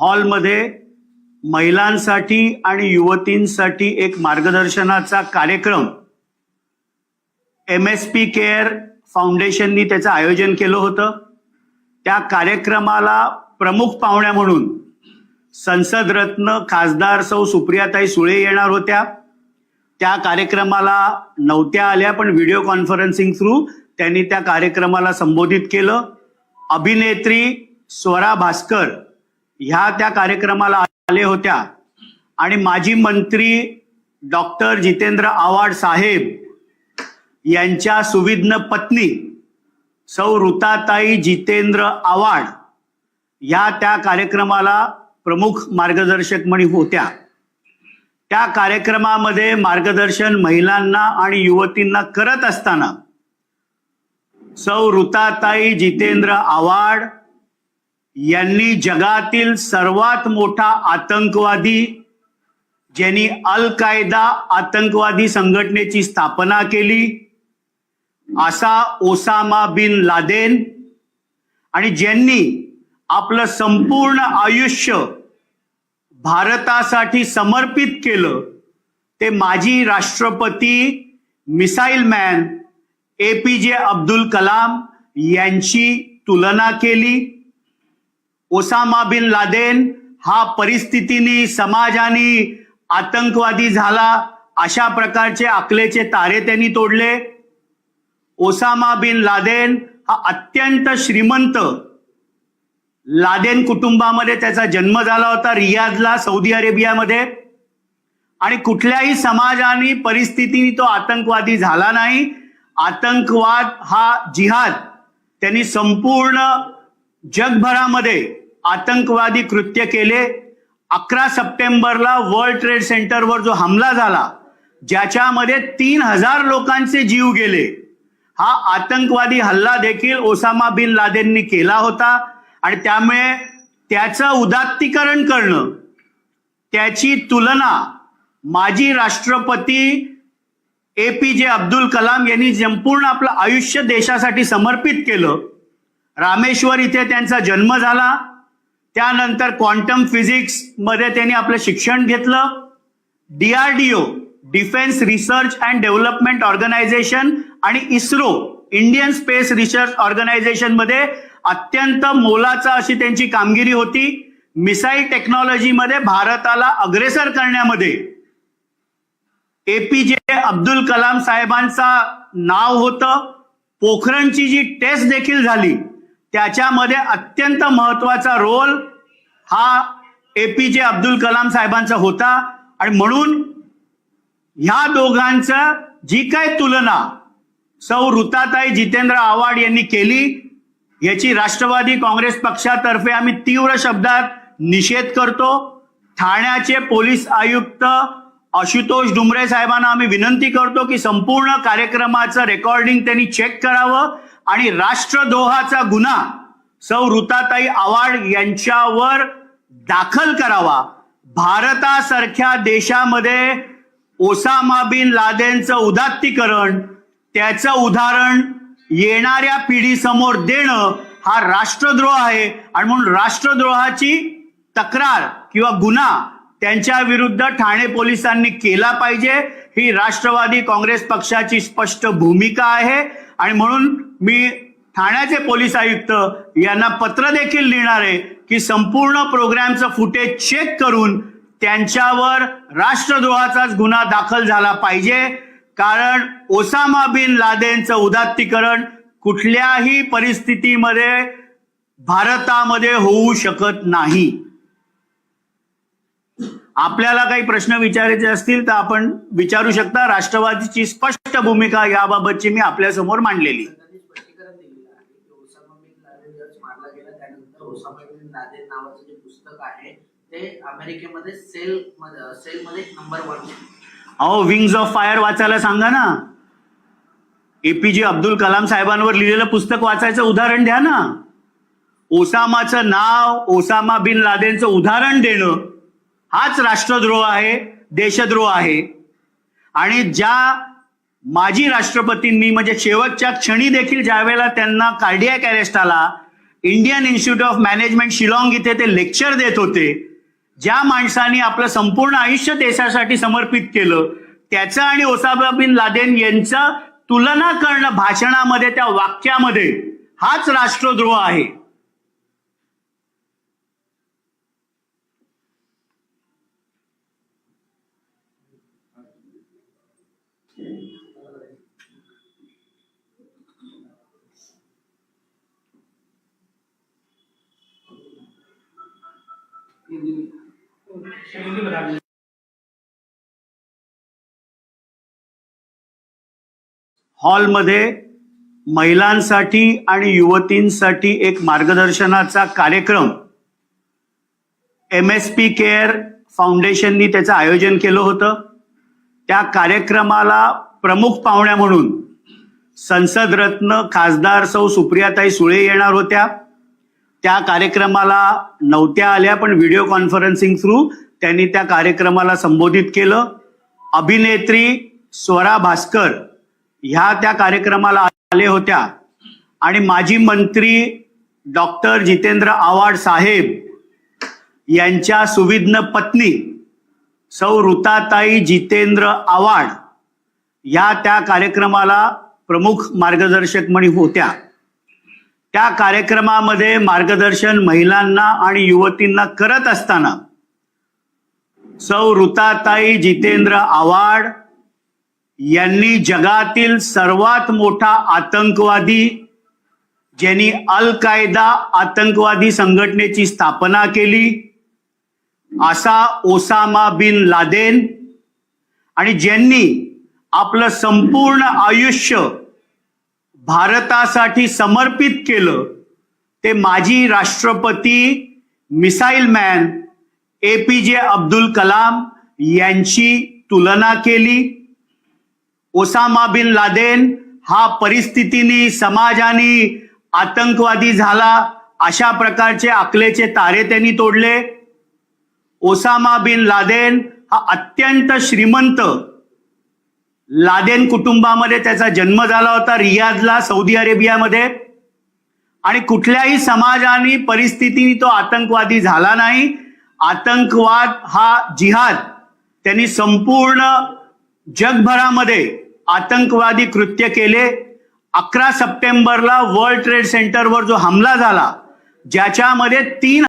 हॉलमध्ये महिलांसाठी आणि युवतींसाठी एक मार्गदर्शनाचा कार्यक्रम एम एस पी केअर फाउंडेशननी त्याचं आयोजन केलं होतं. त्या कार्यक्रमाला प्रमुख पाहुण्या म्हणून संसद रत्न खासदार सौ सुप्रियाताई सुळे येणार होत्या. त्या कार्यक्रमाला नव्हत्या आल्या पण व्हिडिओ कॉन्फरन्सिंग थ्रू त्यांनी त्या कार्यक्रमाला संबोधित केलं. अभिनेत्री स्वरा भास्कर ह्या त्या कार्यक्रमाला आले होत्या. आणि माजी मंत्री डॉक्टर जितेंद्र आव्हाड साहेब यांच्या सुविज्ञ पत्नी सौ ऋताताई जितेंद्र आव्हाड ह्या त्या कार्यक्रमाला प्रमुख मार्गदर्शक म्हणून होत्या. त्या कार्यक्रमामध्ये मार्गदर्शन महिलांना आणि युवतींना करत असताना सौ ऋताताई जितेंद्र आव्हाड यांनी जगातील सर्वात मोठा आतंकवादी ज्यांनी अल कायदा आतंकवादी संघटनेची स्थापना केली असा ओसामा बिन लादेन. आणि ज्यांनी आपलं संपूर्ण आयुष्य भारतासाठी समर्पित केलं ते माजी राष्ट्रपती मिसाईल मॅन ए पी जे अब्दुल कलाम यांची तुलना केली. ओसामा बिन लादेन हा परिस्थितीनी समाजाने आतंकवादी झाला. अशा प्रकारचे आकलेचे तारे त्यांनी तोडले. ओसामा बिन लादेन हा अत्यंत श्रीमंत लादेन कुटुंबामध्ये त्याचा जन्म झाला होता रियादला सौदी अरेबियामध्ये. आणि कुठल्याही समाजाने परिस्थितीने तो आतंकवादी झाला नाही. आतंकवाद हा जिहाद. त्यांनी संपूर्ण जगभरामध्ये आतंकवादी कृत्य केले. अकरा सप्टेंबरला वर्ल्ड ट्रेड सेंटरवर जो हमला झाला ज्याच्यामध्ये तीन हजार लोकांचे जीव गेले. हा आतंकवादी हल्ला देखील ओसामा बिन लादेननी केला होता आणि त्यामुळे त्याचं उदात्तीकरण करणं त्याची तुलना माजी राष्ट्रपती ए पी जे अब्दुल कलाम यांनी संपूर्ण आपलं आयुष्य देशासाठी समर्पित केलं. रामेश्वर इथे त्यांचा जन्म झाला. त्यानंतर क्वांटम फिजिक्समध्ये त्यांनी आपलं शिक्षण घेतलं. DRDO Defence Research and Development Organisation आणि इस्रो इंडियन स्पेस रिसर्च ऑर्गनायझेशनमध्ये अत्यंत मोलाचा अशी त्यांची कामगिरी होती. मिसाईल टेक्नॉलॉजीमध्ये भारताला अग्रेसर करण्यामध्ये. एपीजे अब्दुल कलाम साहेबांचा नाव होतं. पोखरणची जी टेस्ट देखील झाली. त्याच्यामध्ये अत्यंत महत्त्वाचा रोल हा एपीजे अब्दुल कलाम साहेबांचा होता. आणि म्हणून ह्या दोघांचं जी काय तुलना सौ ऋताताई जितेंद्र आव्हाड यांनी केली याची राष्ट्रवादी काँग्रेस पक्षातर्फे आम्ही तीव्र शब्दात निषेध करतो. ठाण्याचे पोलीस आयुक्त आशुतोष डुमरे साहेबांना आम्ही विनंती करतो की संपूर्ण कार्यक्रमाचं रेकॉर्डिंग त्यांनी चेक करावं. आणि राष्ट्रद्रोहाचा गुन्हा सौ ऋताताई आवाड यांच्यावर दाखल करावा. भारतासारख्या देशामध्ये ओसामा बिन लादेनचं उदात्तीकरण त्याचं उदाहरण येणाऱ्या पिढीसमोर देणं हा राष्ट्रद्रोह आहे. आणि म्हणून राष्ट्रद्रोहाची तक्रार किंवा गुन्हा त्यांच्या विरुद्ध ठाणे पोलिसांनी केला पाहिजे. ही राष्ट्रवादी काँग्रेस पक्षाची स्पष्ट भूमिका आहे. आणि म्हणून मी ठाण्याचे पोलीस आयुक्त यांना पत्र देखील लिहिणार आहे की संपूर्ण प्रोग्रामचं फुटेज चेक करून त्यांच्यावर राष्ट्रद्रोहाचाच गुन्हा दाखल झाला पाहिजे. कारण ओसामा बिन लादेनचं उदात्तीकरण कुठल्याही परिस्थितीमध्ये भारतामध्ये होऊ शकत नाही. आपल्याला काही प्रश्न विचारायचे असतील तर आपण विचारू शकता. राष्ट्रवादीची स्पष्ट भूमिका याबाबतची मी आपल्यासमोर मांडलेली. अहो विंग्स ऑफ फायर वाचायला सांगा ना. एपीजे अब्दुल कलाम साहेबांवर लिहिलेलं पुस्तक वाचायचं उदाहरण द्या ना. ओसामाचं नाव ओसामा बिन लादेनचं उदाहरण देणं. हाच राष्ट्रद्रोह आहे देशद्रोह आहे. आणि ज्या माजी राष्ट्रपतींनी म्हणजे शेवटच्या क्षणी देखील ज्यावेळेला त्यांना कार्डियक अरेस्ट आला Indian Institute of Management Shillong इथे ते लेक्चर देत होते ज्या माणसांनी आपलं संपूर्ण आयुष्य देशासाठी समर्पित केलं त्याचं आणि ओसामा बिन लादेन यांचं तुलना करणं भाषणामध्ये त्या वाक्यामध्ये हाच राष्ट्रद्रोह आहे. हॉलमध्ये महिलांसाठी आणि युवतींसाठी एक मार्गदर्शनाचा कार्यक्रम एम एस पी केअर फाउंडेशननी त्याचं आयोजन केलं होतं. त्या कार्यक्रमाला प्रमुख पाहुण्या म्हणून संसद रत्न खासदार सौ सुप्रियाताई सुळे येणार होत्या. त्या कार्यक्रमाला नव्हत्या आल्या पण व्हिडिओ कॉन्फरन्सिंग थ्रू त्यांनी त्या कार्यक्रमाला संबोधित केलं. अभिनेत्री स्वरा भास्कर ह्या त्या कार्यक्रमाला आले होत्या. आणि माजी मंत्री डॉक्टर जितेंद्र आव्हाड साहेब यांच्या सुविज्ञ पत्नी सौ ऋताताई जितेंद्र आव्हाड ह्या त्या कार्यक्रमाला प्रमुख मार्गदर्शक म्हणी होत्या. त्या कार्यक्रमामध्ये मार्गदर्शन महिलांना आणि युवतींना करत असताना सौ ऋताताई जितेंद्र आव्हाड यांनी जगातील सर्वात मोठा आतंकवादी ज्यांनी अल कायदा आतंकवादी संघटनेची स्थापना केली असा ओसामा बिन लादेन आणि ज्यांनी आपलं संपूर्ण आयुष्य भारतासाठी समर्पित केलं ते माजी राष्ट्रपती मिसाईल मॅन ए पी जे अब्दुल कलाम यांची तुलना केली. ओसामा बिन लादेन हा परिस्थितीनी समाजाने आतंकवादी झाला. अशा प्रकारचे आकलेचे तारे त्यांनी तोडले. ओसामा बिन लादेन हा अत्यंत श्रीमंत लादेन कुटुंबामध्ये त्याचा जन्म झाला होता रियादला सौदी अरेबियामध्ये. आणि कुठल्याही समाजाने परिस्थितीने तो आतंकवादी झाला नाही. आतंकवाद हा जिहाद. त्यांनी संपूर्ण जगभरामध्ये आतंकवादी कृत्य केले. अकरा सप्टेंबरला वर्ल्ड ट्रेड सेंटरवर जो हमला झाला ज्याच्यामध्ये तीन